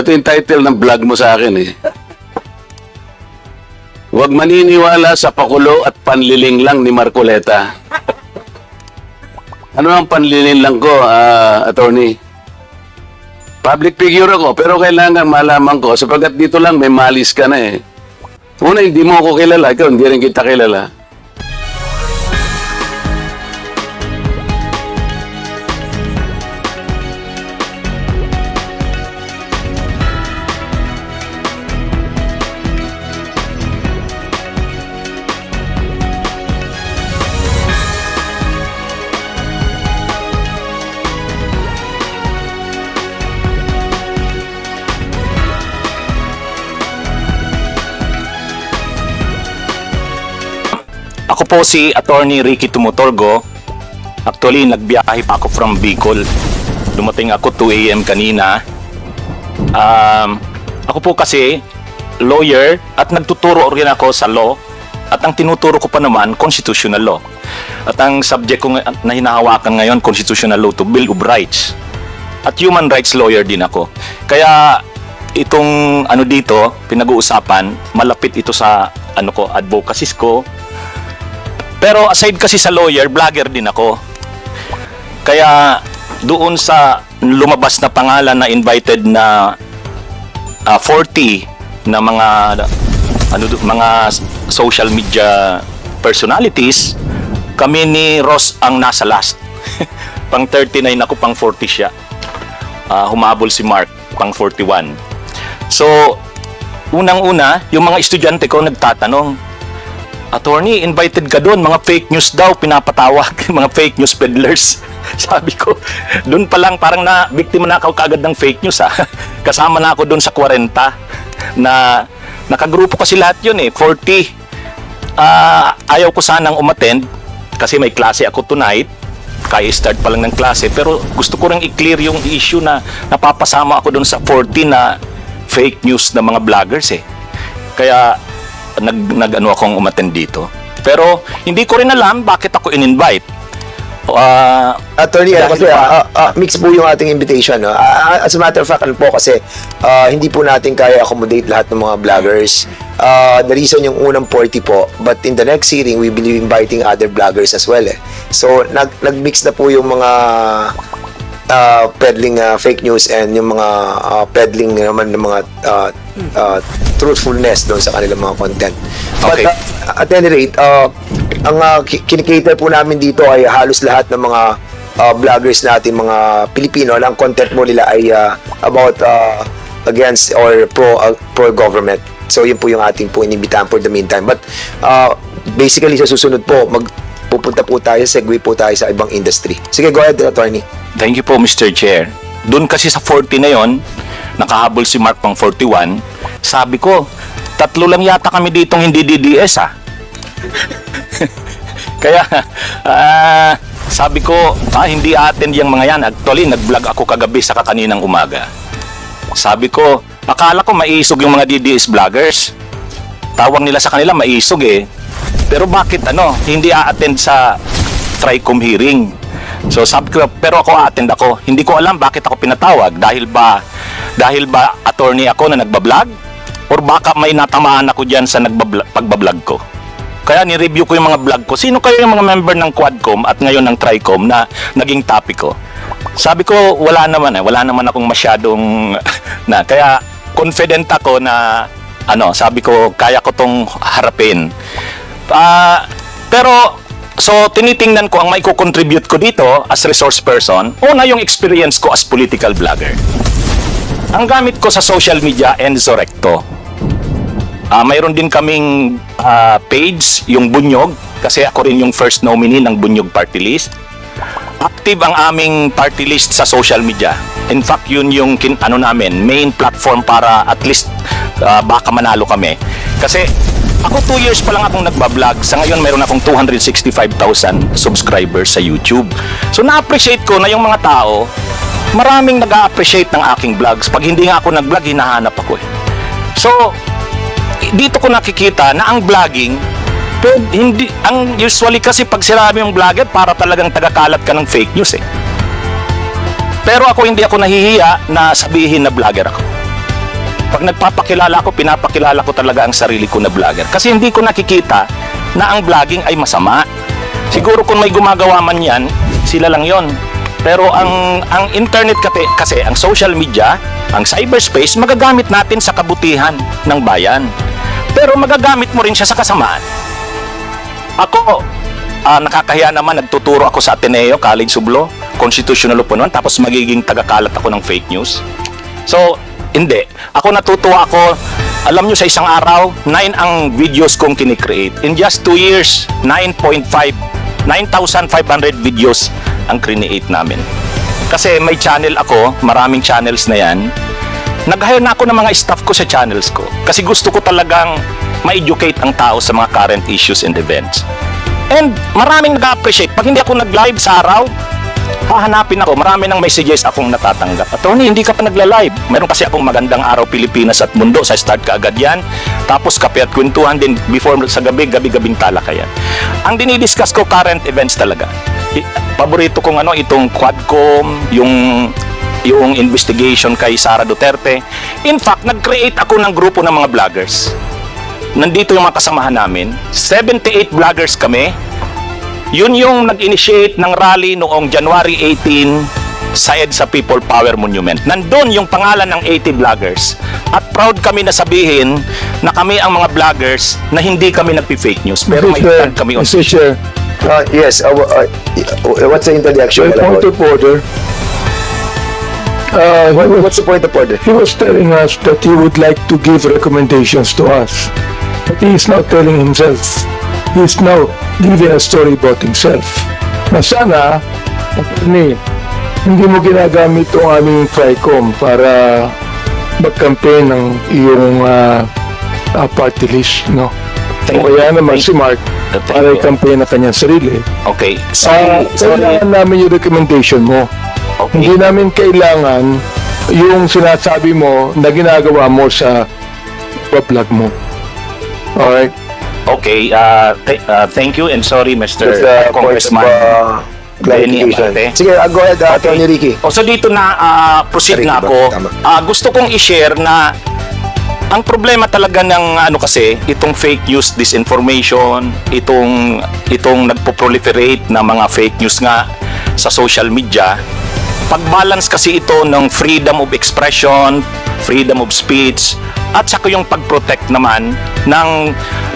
Ito yung title ng vlog mo sa akin eh. Huwag maniniwala sa pakulo at panliling lang ni Marcoleta. Ano ang panliling lang ko, ah, attorney? Public figure ako, pero kailangan malaman ko sapagkat dito lang may malis ka na eh. Una, hindi mo ako kilala. Ikaw, hindi rin kita kilala. Po si Attorney Ricky Tumutorgo. Actually, nagbiyahe pa ako from Bicol. Dumating ako 2 a.m. kanina. Um, ako po kasi lawyer at nagtuturo rin ako sa law at ang tinuturo ko pa naman constitutional law. At ang subject ko nga- na hinahawakan ngayon constitutional law to Bill of Rights. At human rights lawyer din ako. Kaya itong ano dito pinag-uusapan malapit ito sa ano ko advocacies ko pero aside kasi sa lawyer, vlogger din ako. Kaya doon sa lumabas na pangalan na invited na ah, 40 na mga ano mga social media personalities, kami ni Ross ang nasa last. pang 39 ako, pang 40 siya. Ah, humabol si Mark, pang 41. So, unang-una, yung mga estudyante ko nagtatanong, Attorney, invited ka doon. Mga fake news daw, pinapatawag. Mga fake news peddlers. Sabi ko, doon pa lang parang na, biktima na ako kaagad ng fake news ha. Kasama na ako doon sa 40 na nakagrupo kasi lahat yun eh, 40. Ah, ayaw ko sanang umattend kasi may klase ako tonight. Kaya start pa lang ng klase. Pero gusto ko rin i-clear yung issue na napapasama ako doon sa 40 na fake news na mga vloggers eh. Kaya nag, nag ano akong umattend dito. Pero hindi ko rin alam bakit ako in-invite. Ah, Attorney, ano kasi, pa- ah, ah, mix po yung ating invitation. No? Ah, as a matter of fact, ano po kasi, ah, hindi po natin kaya accommodate lahat ng mga vloggers. Ah, the reason yung unang 40 po, but in the next hearing, we will be inviting other vloggers as well. Eh. So, nag, nag-mix na po yung mga ah, peddling ah, fake news and yung mga ah, peddling naman ng mga ah, ah, truthfulness doon sa kanilang mga content. But Okay. ah, at any rate, ah, ang uh, kinikater po namin dito ay halos lahat ng mga ah, vloggers natin, mga Pilipino, ang content mo nila ay ah, about ah, against or pro ah, pro government. So yun po yung ating po inibitahan for the meantime. But ah, basically sa susunod po, mag pupunta po tayo, segue po tayo sa ibang industry. Sige, go ahead, attorney. thank you po Mr. Chair. Doon kasi sa 40 na yon, nakahabol si Mark pang 41. Sabi ko, tatlo lang yata kami ditong hindi DDS ah. Kaya, ah, sabi ko, ah, hindi attend yung mga yan. Actually, nag-vlog ako kagabi sa kaninang umaga. Sabi ko, akala ko maisog yung mga DDS vloggers. Tawag nila sa kanila maisog eh. Pero bakit ano, hindi a-attend sa TRICOM hearing? So sabi ko, pero ako a-attend ako. Hindi ko alam bakit ako pinatawag. Dahil ba, dahil ba attorney ako na nagbablog? Or baka may natamaan ako dyan sa pagbablog ko? Kaya ni-review ko yung mga vlog ko. Sino kayo yung mga member ng Quadcom at ngayon ng Tricom na naging topic ko? Sabi ko, wala naman eh. Wala naman akong masyadong na. Kaya confident ako na ano, sabi ko, kaya ko tong harapin. Ah, pero so tinitingnan ko ang may contribute ko dito as resource person. Una yung experience ko as political vlogger. Ang gamit ko sa social media Enzo Recto. Ah, mayroon din kaming ah, page, yung Bunyog, kasi ako rin yung first nominee ng Bunyog Party List. Active ang aming party list sa social media. In fact, yun yung kin, ano namin, main platform para at least ah, baka manalo kami. Kasi ako 2 years pa lang akong nagbablog. Sa ngayon, mayroon akong 265,000 subscribers sa YouTube. So, na-appreciate ko na yung mga tao, maraming nag-appreciate ng aking vlogs. Pag hindi nga ako nag-vlog, hinahanap ako eh. So, dito ko nakikita na ang vlogging pero hindi ang usually kasi pag sinabi yung vlogger para talagang tagakalat ka ng fake news eh. Pero ako hindi ako nahihiya na sabihin na vlogger ako. Pag nagpapakilala ako, pinapakilala ko talaga ang sarili ko na vlogger. Kasi hindi ko nakikita na ang vlogging ay masama. Siguro kung may gumagawa man yan, sila lang yon. Pero ang ang internet kasi, kasi ang social media, ang cyberspace, magagamit natin sa kabutihan ng bayan. Pero magagamit mo rin siya sa kasamaan. Ako, ah, nakakahiya naman, nagtuturo ako sa Ateneo, College Sublo, constitutional noon, tapos magiging tagakalat ako ng fake news. So, hindi. Ako natutuwa ako, alam nyo sa isang araw, 9 ang videos kong kinikreate. In just 2 years, 9.5, 9,500 videos ang create namin. Kasi may channel ako, maraming channels na yan. Nag-hire na ako ng mga staff ko sa channels ko. Kasi gusto ko talagang ma-educate ang tao sa mga current issues and events. And maraming nag-appreciate. Pag hindi ako nag-live sa araw, hahanapin ako. Marami ng messages akong natatanggap. Attorney, hindi ka pa nagla-live. Meron kasi akong magandang araw Pilipinas at mundo. Sa start ka agad yan. Tapos kape at kwentuhan din before sa gabi, gabi-gabing talakayan. Ang dinidiscuss ko, current events talaga. Paborito kong ano, itong Quadcom, yung yung investigation kay Sara Duterte. In fact, nag-create ako ng grupo ng mga vloggers. Nandito yung mga kasamahan namin. 78 vloggers kami. Yun yung nag-initiate ng rally noong January 18 sa EDSA People Power Monument. Nandun yung pangalan ng 80 vloggers. At proud kami na sabihin na kami ang mga vloggers na hindi kami nagpi-fake news. Pero may stand kami on Mr. Chair, Uh, yes, uh, uh, uh, what's the interjection? well, point of order. Uh, What- what's the point of order? he was telling us that he would like to give recommendations to us. But he is now telling himself. He is now giving a story about himself. Na sana, attorney, hindi mo ginagamit itong aming TRICOM para mag-campaign ng iyong uh, uh, party list, no? Thank O kaya naman Thank si Mark Thank para i-campaign na kanyang sarili. Okay. Ah, Sorry, sorry. kailangan namin yung recommendation mo. Okay. Hindi namin kailangan yung sinasabi mo na ginagawa mo sa vlog mo. Alright? Okay, uh, th- uh, thank you and sorry Mr. Just, uh, Congressman. point of, uh, Benny. Sige, uh, go ahead, uh, Okay. Attorney Ricky. O so dito na ah, proceed Ricky na ba? ako. Tama. Ah, gusto kong i-share na ang problema talaga ng ano kasi itong fake news disinformation, itong itong nagpo-proliferate na mga fake news nga sa social media. Pag-balance kasi ito ng freedom of expression, freedom of speech, at saka yung pag-protect naman ng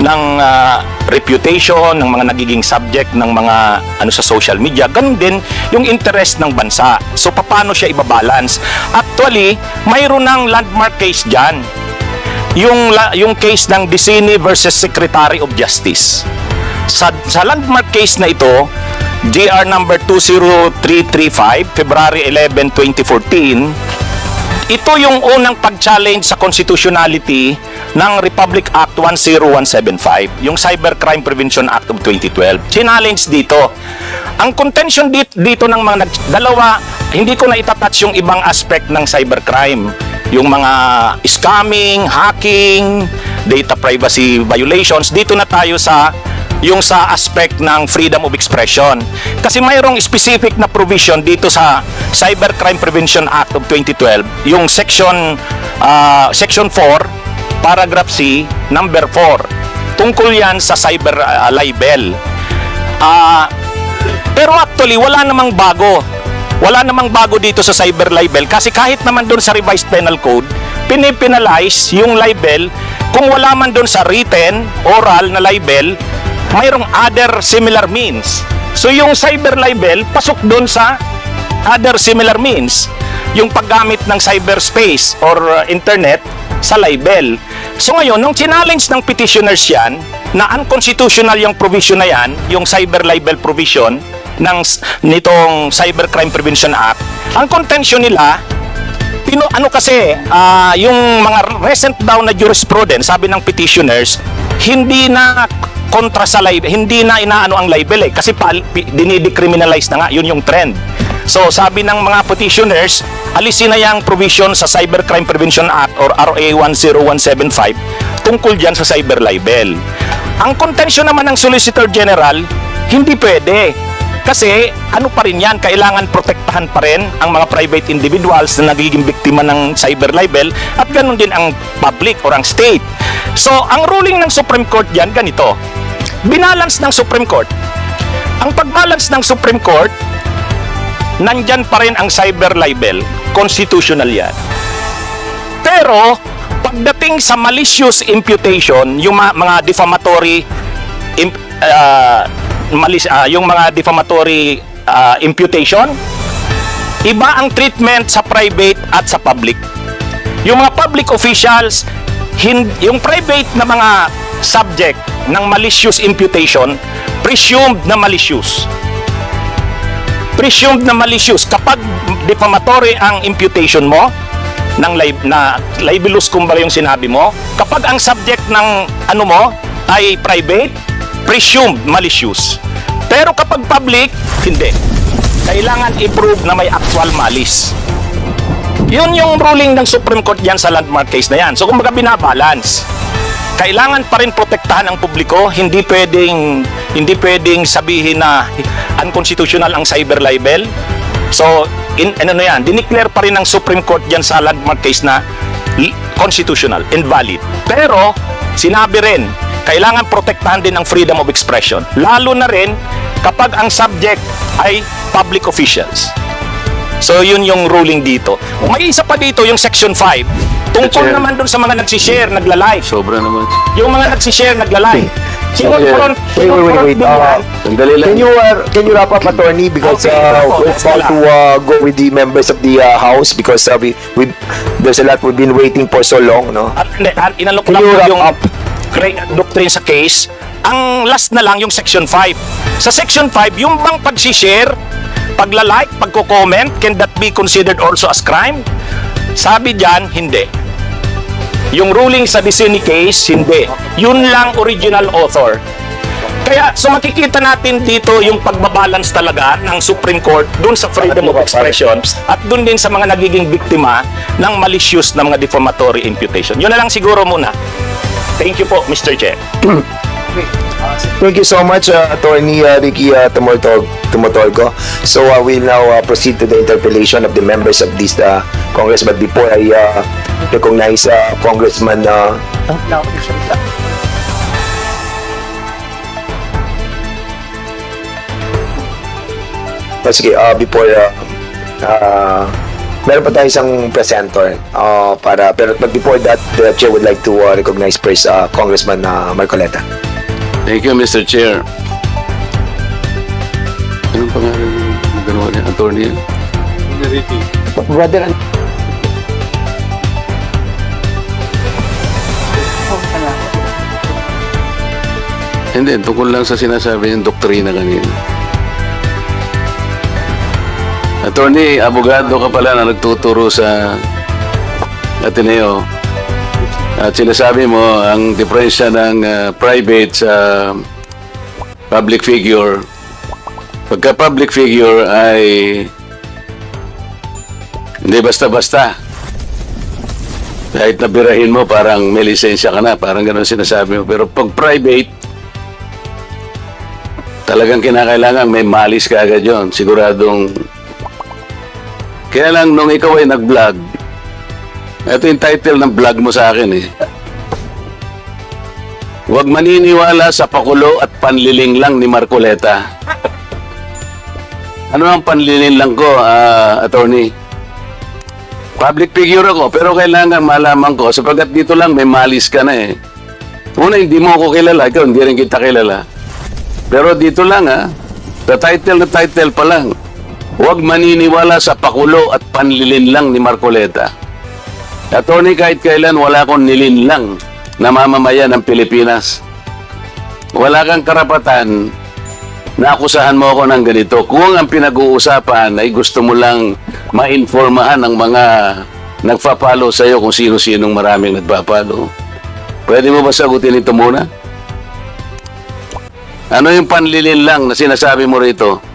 ng ah, reputation ng mga nagiging subject ng mga ano sa social media. Ganun din yung interest ng bansa. So paano siya ibabalance? Actually mayroon ng landmark case diyan yung yung case ng Dicini versus Secretary of Justice. Sa, sa landmark case na ito GR number 20335 February 11 2014 ito yung unang pag-challenge sa constitutionality ng Republic Act 10175, yung Cybercrime Prevention Act of 2012. Challenge dito. Ang contention dito, dito ng mga dalawa, hindi ko na itatouch yung ibang aspect ng cybercrime. Yung mga scamming, hacking, data privacy violations. Dito na tayo sa yung sa aspect ng freedom of expression. Kasi mayroong specific na provision dito sa Cybercrime Prevention Act of 2012, yung section ah, section 4, paragraph C, number 4. Tungkol yan sa cyber ah, libel. Ah, pero actually wala namang bago. Wala namang bago dito sa cyber libel kasi kahit naman doon sa revised penal code, pinipinalize yung libel kung wala man doon sa written, oral na libel, mayroong other similar means. So yung cyber libel, pasok doon sa other similar means. Yung paggamit ng cyberspace or uh, internet sa libel. So ngayon, nung challenge ng petitioners yan, na unconstitutional yung provision na yan, yung cyber libel provision ng nitong Cybercrime Prevention Act, ang contention nila, pino, ano kasi, ah, yung mga recent daw na jurisprudence, sabi ng petitioners, hindi na kontra sa libel, hindi na inaano ang libel eh, kasi pa, dinidecriminalize na nga, yun yung trend. So sabi ng mga petitioners, alisin na yung provision sa Cybercrime Prevention Act or RA 10175 tungkol dyan sa cyber libel. Ang contention naman ng Solicitor General, hindi pwede. Kasi ano pa rin yan, kailangan protektahan pa rin ang mga private individuals na nagiging biktima ng cyber libel at ganun din ang public or ang state. So, ang ruling ng Supreme Court diyan ganito. Binalance ng Supreme Court. Ang pagbalance ng Supreme Court, nandyan pa rin ang cyber libel, constitutional yan. Pero, pagdating sa malicious imputation, yung ma- mga defamatory imp- ah, malis- ah, yung mga defamatory ah, imputation, iba ang treatment sa private at sa public. Yung mga public officials, hin- yung private na mga subject ng malicious imputation, presumed na malicious. Presumed na malicious. Kapag defamatory ang imputation mo, ng lib na libelous kumbaga yung sinabi mo, kapag ang subject ng ano mo ay private, presumed malicious. Pero kapag public, hindi. Kailangan i-prove na may actual malice. Yun yung ruling ng Supreme Court yan sa landmark case na yan. So kumbaga binabalance. Kailangan pa rin protektahan ang publiko, hindi pwedeng hindi pwedeng sabihin na unconstitutional ang cyber libel. So, in ano na yan, dineclare pa rin ng Supreme Court yan sa landmark case na constitutional, invalid. Pero, sinabi rin, kailangan protektahan din ang freedom of expression. Lalo na rin kapag ang subject ay public officials. So, yun yung ruling dito. May isa pa dito, yung Section 5. Tungkol Chair. naman dun sa mga nagsishare, nagla-live. Sobra naman. Yung mga nagsishare, nagla-live. Sinunod-front, Wait, wait, wait, wait. Uh, Sandali lang. Can you uh, can you wrap up, attorney? Because Okay, uh, wrap up. we're about to uh, go with the members of the uh, house because uh, we, we there's a lot we've been waiting for so long, no? At, hindi, at inalok Can lang you wrap yung up? Cra- doctrine sa case. Ang last na lang yung Section 5. Sa Section 5, yung bang pagsishare, pagla-like, pagko-comment, can that be considered also as crime? Sabi dyan, hindi. Yung ruling sa Vicini case, hindi. Yun lang original author. Kaya, so makikita natin dito yung pagbabalance talaga ng Supreme Court dun sa freedom of expression at dun din sa mga nagiging biktima ng malicious na mga defamatory imputation. Yun na lang siguro muna. Thank you po, Mr. Chair. Thank you so much, uh, Attorney uh, Ricky uh, Tumortog, Tumotorgo. So uh, we'll now uh, proceed to the interpellation of the members of this uh, Congress. But before I uh, recognize uh, Congressman uh, Oh, sige, uh, before uh, uh, meron pa tayo isang presenter uh, para pero but before that the chair would like to uh, recognize first uh, Congressman uh, Marcoleta. Thank you, Mr. Chair. Anong pangalan ng ganawa niya? Attorney? Brother, Hindi, tungkol lang sa sinasabi niyang doktrina kanina. Attorney, abogado ka pala na nagtuturo sa Ateneo. At sinasabi mo, ang diferensya ng ah, private sa public figure, pagka public figure ay hindi basta-basta. Kahit nabirahin mo, parang may lisensya ka na, parang ganun sinasabi mo. Pero pag private, talagang kinakailangan may malis ka agad yun. Siguradong... Kaya lang nung ikaw ay nag-vlog, ito yung title ng vlog mo sa akin eh. Huwag maniniwala sa pakulo at panliling lang ni Marcoleta. Ano ang panliling lang ko, ah, attorney? Public figure ako, pero kailangan malaman ko sapagkat dito lang may malis ka na eh. Una, hindi mo ako kilala, ikaw hindi rin kita kilala. Pero dito lang ha, the title na title pa lang. Huwag maniniwala sa pakulo at panlilin lang ni Marcoleta. Attorney, kahit kailan wala akong nilinlang na mamamayan ng Pilipinas. Wala kang karapatan na akusahan mo ako ng ganito. Kung ang pinag-uusapan ay gusto mo lang mainformahan ng mga nagpa-follow sa iyo kung sino-sinong maraming nagpa-follow. Pwede mo ba sagutin ito muna? Ano yung panlilin lang na sinasabi mo rito?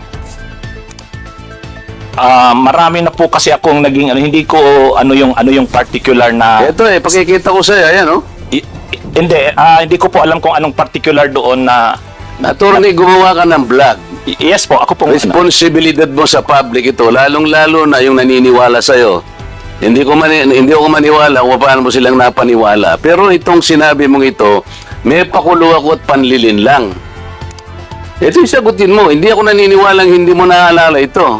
Ah, marami na po kasi akong naging ano, hindi ko ano yung ano yung particular na Ito eh, pakikita ko sa'yo. Ayan, oh. I- hindi ah, hindi ko po alam kung anong particular doon na Attorney, gumawa ka ng vlog. Y- Yes po, ako pong ano, Responsibilidad mo sa public ito, lalong-lalo na yung naniniwala sa'yo. Hindi ko mani, hindi ako maniwala kung paano mo silang napaniwala. Pero itong sinabi mong ito, may pakulo ako at panlilin lang. Ito yung sagutin mo. Hindi ako naniniwalang hindi mo naalala ito.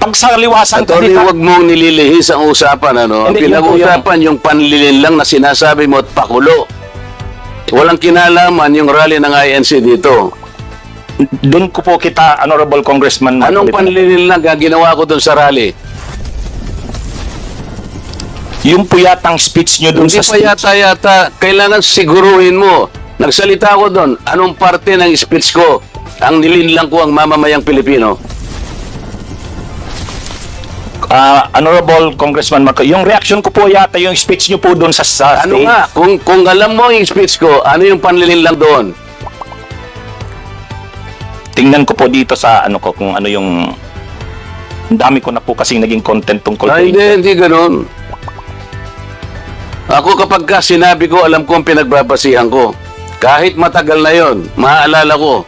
pag sa liwasan, Attorney, kasi- huwag mong nililihis ang usapan. Ano? Ang Hindi, yun po pinag-usapan yung panlilin lang na sinasabi mo at pakulo. Walang kinalaman yung rally ng INC dito. doon ko po kita, Honorable Congressman Anong Marcoleta. panlilin lang ang ginawa ko doon sa rally? Yung po yatang speech nyo doon Hindi sa pa speech. yata yata, kailangan siguruhin mo. Nagsalita ko doon, anong parte ng speech ko ang nilinlang ko ang mamamayang Pilipino? Ah, Honorable Congressman Marco, yung reaction ko po yata yung speech nyo po doon sa, sa Ano stage. nga, kung, kung alam mo yung speech ko, ano yung panlilinlang doon? Tingnan ko po dito sa ano ko kung ano yung ang dami ko na po kasi naging content tungkol po. Ah, hindi, hindi ganun. Ako kapag ka sinabi ko, alam ko ang pinagbabasihan ko. Kahit matagal na yon, maaalala ko.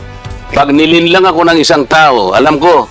Pag nilinlang ako ng isang tao, alam ko.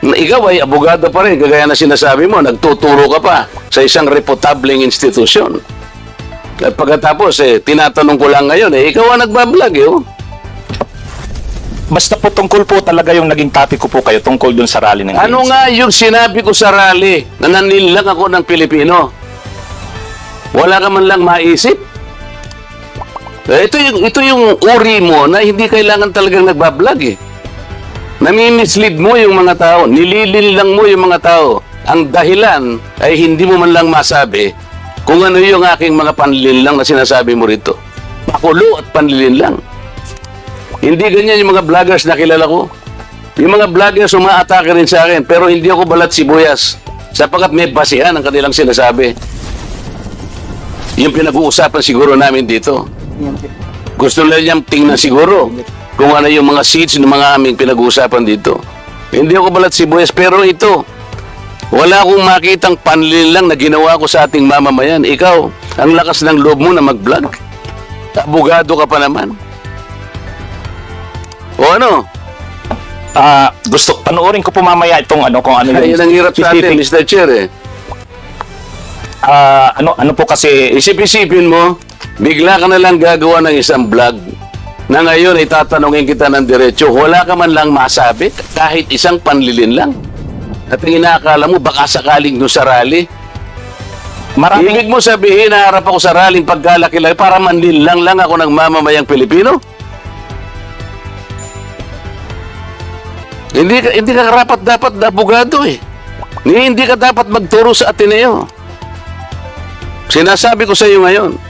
Na ikaw ay abogado pa rin, kagaya na sinasabi mo, nagtuturo ka pa sa isang reputabling institusyon. At pagkatapos, eh, tinatanong ko lang ngayon, eh, ikaw ang nagbablog, eh, oh. Basta po tungkol po talaga yung naging topic ko po kayo tungkol doon sa rally ng Ano nga yung sinabi ko sa rally na nanilang ako ng Pilipino? Wala ka man lang maisip? Eh, ito yung, ito yung uri mo na hindi kailangan talagang nagbablog eh. Nami-mislead mo yung mga tao, nililin lang mo yung mga tao. Ang dahilan ay hindi mo man lang masabi kung ano yung aking mga panlilin lang na sinasabi mo rito. Pakulo at panlilin lang. Hindi ganyan yung mga vloggers na kilala ko. Yung mga vloggers umaatake rin sa akin, pero hindi ako balat sibuyas. Sapagkat may basihan ang kanilang sinasabi. Yung pinag-uusapan siguro namin dito. Gusto lang niyang tingnan siguro kung ano yung mga seeds ng mga aming pinag-uusapan dito. Hindi ako balat sibuyas, pero ito, wala akong makitang panlil lang na ginawa ko sa ating mamamayan. Ikaw, ang lakas ng loob mo na mag-vlog. Abogado ka pa naman. O ano? Ah, gusto panoorin ko po mamaya itong ano kung ano Ay, yung yun ang hirap sa atin, Mr. Chair eh. Ah, ano ano po kasi Isip-isipin mo, bigla ka na lang gagawa ng isang vlog na ngayon ay tatanungin kita ng diretso, wala ka man lang masabi, kahit isang panlilin lang. At ang inaakala mo, baka sakaling doon sa rally. maraming Ibig mo sabihin, naharap ako sa rally pagkalaki-laki para manlilang lang ako ng mamamayang Pilipino? Hindi hindi ka karapat dapat na abogado eh. Hindi ka dapat magturo sa Ateneo. Sinasabi ko sa iyo ngayon.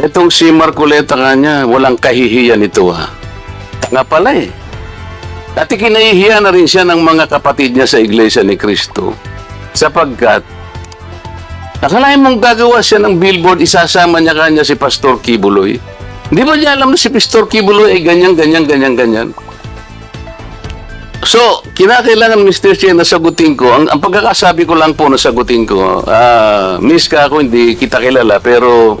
Itong si Marcoleta kanya, walang kahihiyan ito ha. Nga pala eh. At ikinahihiya na rin siya ng mga kapatid niya sa Iglesia ni Cristo sapagkat Akalain mong gagawa siya ng billboard, isasama niya kanya si Pastor Kibuloy. Hindi ba niya alam na si Pastor Kibuloy ay ganyan, ganyan, ganyan, ganyan? So, kinakailangan, Mr. Chair, na sagutin ko. Ang, ang pagkakasabi ko lang po na sagutin ko, ah, miss ka ako, hindi kita kilala, pero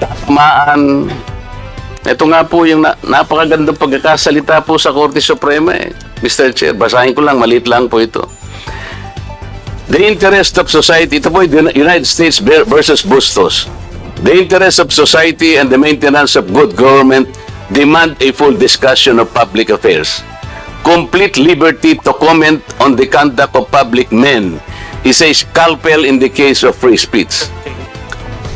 tatamaan. Ito nga po yung na, napakagandang pagkakasalita po sa Korte Suprema eh. Mr. Chair, basahin ko lang, maliit lang po ito. The interest of society, ito po yung United States versus Bustos. The interest of society and the maintenance of good government demand a full discussion of public affairs. Complete liberty to comment on the conduct of public men is a scalpel in the case of free speech.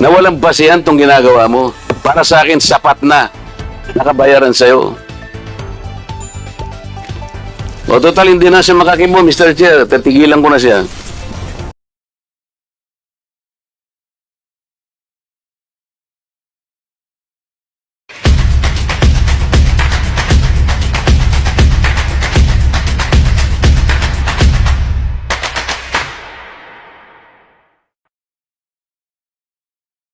na walang basihan tong ginagawa mo. Para sa akin, sapat na. Nakabayaran sa'yo. O total, hindi na siya makakibo, Mr. Chair. Tatigilan ko na siya.